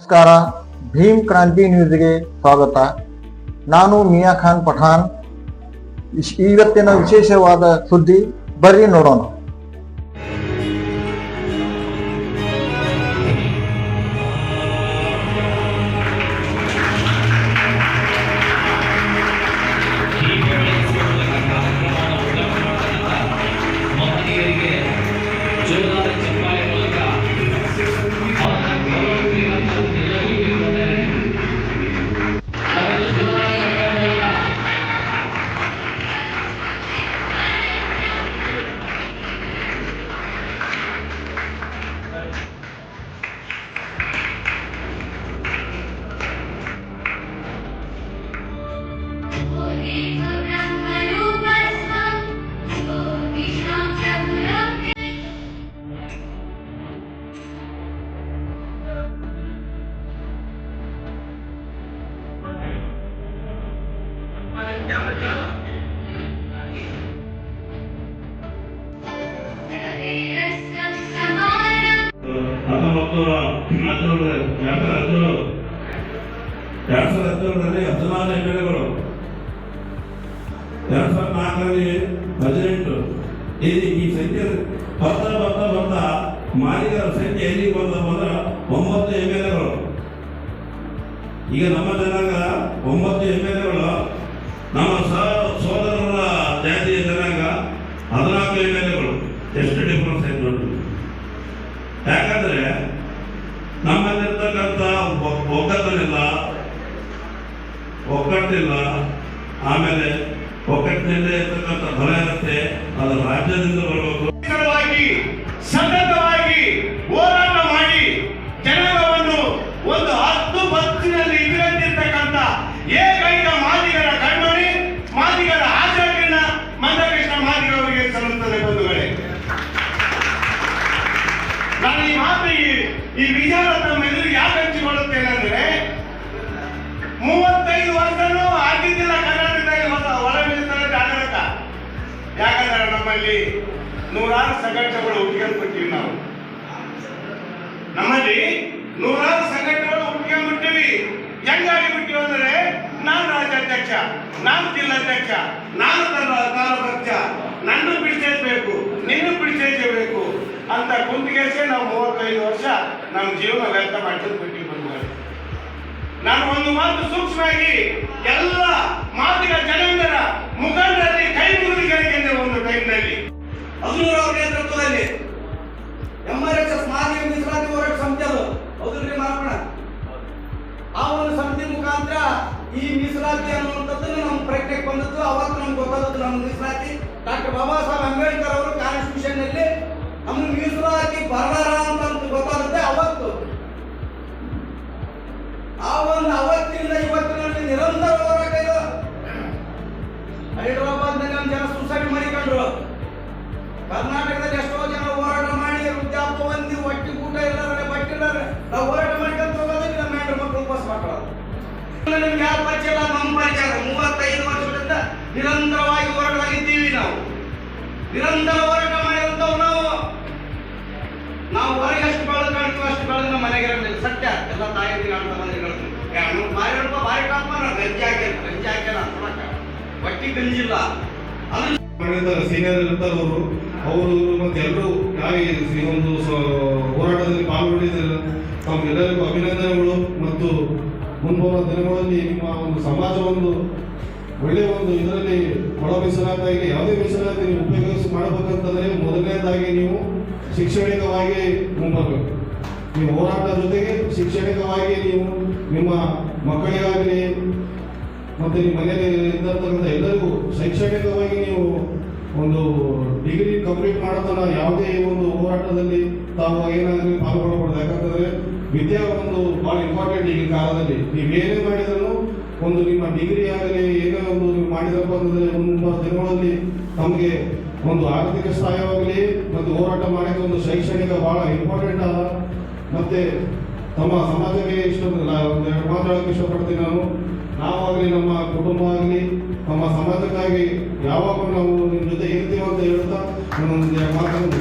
ನಮಸ್ಕಾರ. ಭೀಮ್ ಕ್ರಾಂತಿ ನ್ಯೂಸ್ಗೆ ಸ್ವಾಗತ. ನಾನು ಮಿಯಾ ಖಾನ್ ಪಠಾನ್ ಇವತ್ತಿನ ವಿಶೇಷವಾದ ಸುದ್ದಿ ಬರ್ರಿ ನೋಡೋಣ. ಹತ್ತೊಂಬತ್ತು ಹದಿನೇಳು ಎರಡ್ ಸಾವಿರದ ಹದಿನೇಳು ಎರಡ್ ಸಾವಿರದ ಹದಿನೇಳರಲ್ಲಿ ಹದಿನಾರು ಎಮ್ ಎಲ್ ಎಗಳು ಎರಡ್ ಸಾವಿರದ ನಾಲ್ಕರಲ್ಲಿ ಹದಿನೆಂಟು ಈ ಈ ಸಂಖ್ಯೆ ಬರ್ತಾ ಬರ್ತಾ ಬರ್ತಾ ಮಾಲೀಕರ ಸಂಖ್ಯೆ ಎಲ್ಲಿ ಬಂದ ಬಂದ್ರೆ ಒಂಬತ್ತು ಎಂ ಎಲ್ ಎಗಳು. ಈಗ ನಮ್ಮ ಜನಾಂಗ ಒಂಬತ್ತು ಎಂ ಎಲ್ ಎಗಳು. ನಮ್ಮ ಸೋದರರ ಜಾತಿಯ ಜನಾಂಗ ಹದಿನಾಲ್ಕು ಎಂ ಎಲ್ ಎಗಳು. ಎಷ್ಟು ಡಿಫ್ರೆನ್ಸ್ ಆಯ್ತು ನೋಡಿ ಯಾಕಂದ್ರೆ ನಮ್ಮಲ್ಲಿರ್ತಕ್ಕಂಥ ಒ- ಒಗ್ಗಟ್ಟಿಲ್ಲ, ಆಮೇಲೆ ಒಗ್ಗಟ್ಟಿನಲ್ಲೇ ಇರ್ತಕ್ಕಂಥ ಬಲ ಇರುತ್ತೆ ಅದು ರಾಜ್ಯದಿಂದ ಬರಬೇಕು. ಸತತವಾಗಿ ಹೋರಾಟ ಮಾಡಿ ಜನರವನ್ನು ಒಂದು ಹತ್ತು ಬಸ್ಸಿನಲ್ಲಿ ಇದಿರಂತಿರ್ತಕ್ಕಂಥ ಏಕೈಕ ಮಾದಿಗರ ಕಣ್ಣೊಳಿ ಮಾದಿಗರ ಆಚರಣೆಯನ್ನ ಮಂದಕೃಷ್ಣ ಮಾದಿಗರವರಿಗೆ ಸಲ್ಲುತ್ತದೆ ಬಂಧುಗಳೇ. ನಾನು ಈ ಮಾತು ಈ- ವಿಚಾರ ತಮ್ಮ ಎದುರು ಯಾಕೆ ಹಂಚಿಕೊಳ್ಳುತ್ತೇನೆ ಅಂದ್ರೆ, ಮೂವತ್ತೈದು ವರ್ಷನೂ ಯಾಕಂದ್ರೆ ನಮ್ಮಲ್ಲಿ ನೂರಾರು ಸಂಘಟನೆಗಳು ಹುಟ್ಕೊಂಡ್ಬಿಟ್ಟಿವಿ ನಾವು. ನಮ್ಮಲ್ಲಿ ನೂರಾರು ಸಂಘಟನೆಗಳು ಹುಟ್ಕೊಂಡ್ಬಿಟ್ಟಿವಿ ಹೆಂಗಾಗಿ ಬಿಟ್ಟಿವಿ ಅಂದ್ರೆ ನಾನು ರಾಜ್ಯಾಧ್ಯಕ್ಷ, ನಾನು ಜಿಲ್ಲಾಧ್ಯಕ್ಷ, ನಾನು ತಾಲೂಕಾಧ್ಯಕ್ಷ ನನ್ನ ಬಿಡಿಸಬೇಕು ನಿನ್ನ ಬಿಡಿಸಬೇಕು ಅಂತ ಕುಂತಿಗೆಸೆ ನಾವು ಮೂವತ್ತೈದು ವರ್ಷ ನಮ್ಮ ಜೀವನ ವ್ಯರ್ಥ ಮಾಡ್ಕೊಂಡು ನಾನು ಒಂದು ಮಾತು ಸೂಕ್ಷ್ಮವಾಗಿ ಎಲ್ಲ ಮಾತಿನ ಜನಾಂಗರ ಮುಖಂಡರಲ್ಲಿ, ಕೈ ಮುಗಿದು ಕೆಳಗೆ ಒಂದು ಟೈಮ್ನಲ್ಲಿ ಹದಿನೂರು ಅವರ ನೇತೃತ್ವದಲ್ಲಿ ಎಂಆರ್ಎಸ್ಎಸ್ ಮಾದಿಗ ಮೀಸಲಾತಿ ಹೋರಾಟ ಸಮಿತಿ ಅದು. ಹೌದ್ರಿ ಮಾರಪ್ಪಣ ಆ ಒಂದು ಸಮಿತಿ ಮುಖಾಂತರ ಈ ಮೀಸಲಾತಿ ಅನ್ನುವಂಥದ್ದನ್ನು ನಮ್ಮ ಪ್ರಜ್ಞೆಗೆ ಬಂದದ್ದು. ಅವತ್ತು ನಮ್ಗೆ ಗೊತ್ತಾದದ್ದು ನಮ್ಮ ಮೀಸಲಾತಿ. ಡಾಕ್ಟರ್ ಬಾಬಾ ಸಾಹೇಬ್ ಅಂಬೇಡ್ಕರ್ ಅವರು ಕಾನ್ಸ್ಟಿಟ್ಯೂಷನ್ನಲ್ಲಿ ನಮ್ಗೆ ಮೀಸಲಾತಿ ಬರಲಾರ ಒಂದು ಅವತ್ತಿಂದ ಇವತ್ತಿನಲ್ಲಿ ನಿರಂತರ ಹೋರಾಟ ಇದು. ಹೈದರಾಬಾದ್ನಲ್ಲಿ ಒಂದು ಜನ ಸುಸೈಡ್ ಮಾಡಿಕೊಂಡ್ರು ಕರ್ನಾಟಕದಲ್ಲಿ ಎಷ್ಟೋ ಜನ ಹೋರಾಟ ಮಾಡಿ ವೃದ್ಧಾಪ ಹೊಂದಿ ಹೊಟ್ಟಿ ಊಟ ಇಲ್ಲಾರೆ ಬಟ್ಟೆ ಇಲ್ಲಾರೆ ನಾವು ಹೋರಾಟ ಮಾಡ್ಕೊಂತ ಹೋಗೋದಕ್ಕೆ ನಮ್ಮ ಹೆಂಡ್ರು ಮಕ್ಕಳು ಉಪವಾಸ ಮಾಡ್ಕೊಳ್ಳೋದು. ನಿಮ್ಗೆ ಯಾವ ಪರಿಚಯ ಇಲ್ಲ? ನಮ್ಮ ಪರಿಚಯ. ಮೂವತ್ತೈದು ವರ್ಷದಿಂದ ನಿರಂತರವಾಗಿ ಹೋರಾಟವಾಗಿದ್ದೀವಿ ನಾವು. ನಿರಂತರ ಹೋರಾಟ ಮಾಡಿದಂಥವು ನಾವು. ನಾವು ಹೊರಗೆ ಎಷ್ಟು ಬೆಳೆದು ಕಾಣ್ತೀವಿ, ಅಷ್ಟು ಬೆಳೆದು ನಮ್ಮ ಮನೆಗೆ ಸತ್ಯ. ಎಲ್ಲ ತಾಯಿ ಕಾಣ್ತಾ ಮನೆಗೆ ಸೀನಿಯರ್ ಇರ್ತಾರೆ ಅವರು. ಅವರು ಮತ್ತೆ ಎಲ್ಲರೂ ಯಾವ ಈ ಒಂದು ಹೋರಾಟದಲ್ಲಿ ಪಾಲ್ಗೊಂಡಿದ್ದಾರೆ ತಮ್ಮೆಲ್ಲರಿಗೂ ಅಭಿನಂದನೆಗಳು ಮತ್ತು ಮುಂಬರುವ ದಿನಗಳಲ್ಲಿ ನಿಮ್ಮ ಒಂದು ಸಮಾಜವನ್ನು ಒಳ್ಳೆಯ ಒಂದು ಇದರಲ್ಲಿ ಒಳ ಮೀಸಲಾತಿಯಾಗಿ ಯಾವುದೇ ಮೀಸಲಾತಿ ಉಪಯೋಗಿಸಿ ಮಾಡಬೇಕಂತಂದರೆ ಮೊದಲನೇದಾಗಿ ನೀವು ಶಿಕ್ಷಣಿಕವಾಗಿ ಮುಂಬರಬೇಕು. ನೀವು ಹೋರಾಟದ ಜೊತೆಗೆ ಶಿಕ್ಷಣಿಕವಾಗಿ ನೀವು ನಿಮ್ಮ ಮಕ್ಕಳಿಗಾಗಲಿ ಮತ್ತು ನಿಮ್ಮ ಮನೆಯಲ್ಲಿ ಇದ್ದಂತಕ್ಕಂಥ ಎಲ್ಲರಿಗೂ ಶೈಕ್ಷಣಿಕವಾಗಿ ನೀವು ಒಂದು ಡಿಗ್ರಿ ಕಂಪ್ಲೀಟ್ ಮಾಡೋತನ ಯಾವುದೇ ಒಂದು ಹೋರಾಟದಲ್ಲಿ ತಾವು ಏನಾದರೂ ಪಾಲ್ಗೊಳ್ಳಬಹುದು ಯಾಕಂತಂದರೆ ವಿದ್ಯೆ ಒಂದು ಭಾಳ ಇಂಪಾರ್ಟೆಂಟ್ ಈಗಿನ ಕಾಲದಲ್ಲಿ. ನೀವೇನೇ ಮಾಡಿದ್ರು ಒಂದು ನಿಮ್ಮ ಡಿಗ್ರಿ ಆಗಲಿ, ಏನೇ ಒಂದು ನೀವು ಮಾಡಿದ್ರಪ್ಪ ಅಂತಂದರೆ ಮುಂಬರುವ ದಿನಗಳಲ್ಲಿ ತಮಗೆ ಒಂದು ಆರ್ಥಿಕ ಸಹಾಯವಾಗಲಿ ಮತ್ತು ಹೋರಾಟ ಮಾಡೋಕ್ಕೆ ಒಂದು ಶೈಕ್ಷಣಿಕ ಭಾಳ ಇಂಪಾರ್ಟೆಂಟ್ ಅದ ಮತ್ತೆ ತಮ್ಮ ಸಮಾಜಕ್ಕೆ ಇಷ್ಟ ಒಂದು ಎರಡು ಮಾತಾಡೋಕೆ ಇಷ್ಟಪಡ್ತೀನಿ ನಾನು. ನಾವಾಗಲಿ ನಮ್ಮ ಕುಟುಂಬ ಆಗಲಿ ನಮ್ಮ ಸಮಾಜಕ್ಕಾಗಿ ಯಾವಾಗಲೂ ನಾವು ನಿಮ್ಮ ಜೊತೆ ಇರ್ತೀವಿ ಅಂತ ಹೇಳ್ತಾ ಎರಡು ಮಾತನ್ನು